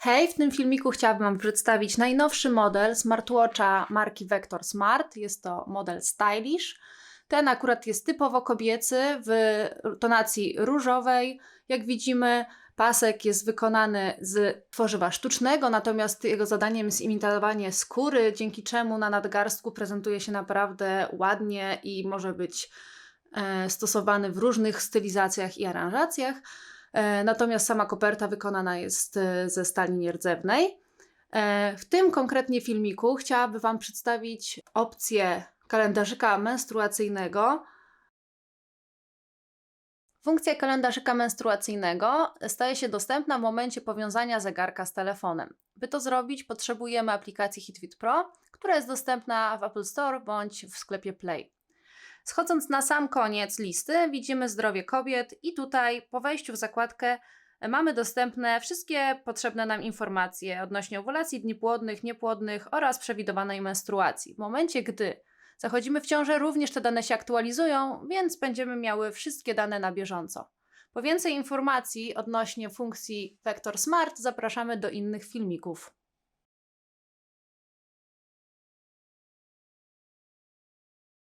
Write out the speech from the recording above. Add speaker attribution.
Speaker 1: Hej, w tym filmiku chciałabym Wam przedstawić najnowszy model smartwatcha marki Vector Smart. Jest to model Stylish. Ten akurat jest typowo kobiecy w tonacji różowej. Jak widzimy, pasek jest wykonany z tworzywa sztucznego, natomiast jego zadaniem jest imitowanie skóry, dzięki czemu na nadgarstku prezentuje się naprawdę ładnie i może być e, stosowany w różnych stylizacjach i aranżacjach. E, Natomiast sama koperta wykonana jest e, ze stali nierdzewnej. E, W tym konkretnie filmiku chciałabym Wam przedstawić opcję kalendarzyka menstruacyjnego. Funkcja kalendarzyka menstruacyjnego staje się dostępna w momencie powiązania zegarka z telefonem. By to zrobić, potrzebujemy aplikacji HitFit Pro, która jest dostępna w Apple Store bądź w sklepie Play. Schodząc na sam koniec listy, widzimy zdrowie kobiet i tutaj po wejściu w zakładkę mamy dostępne wszystkie potrzebne nam informacje odnośnie owulacji, dni płodnych, niepłodnych oraz przewidywanej menstruacji. W momencie, gdy zachodzimy w ciążę, również te dane się aktualizują, więc będziemy miały wszystkie dane na bieżąco. Po więcej informacji odnośnie funkcji Vector Smart zapraszamy do innych filmików.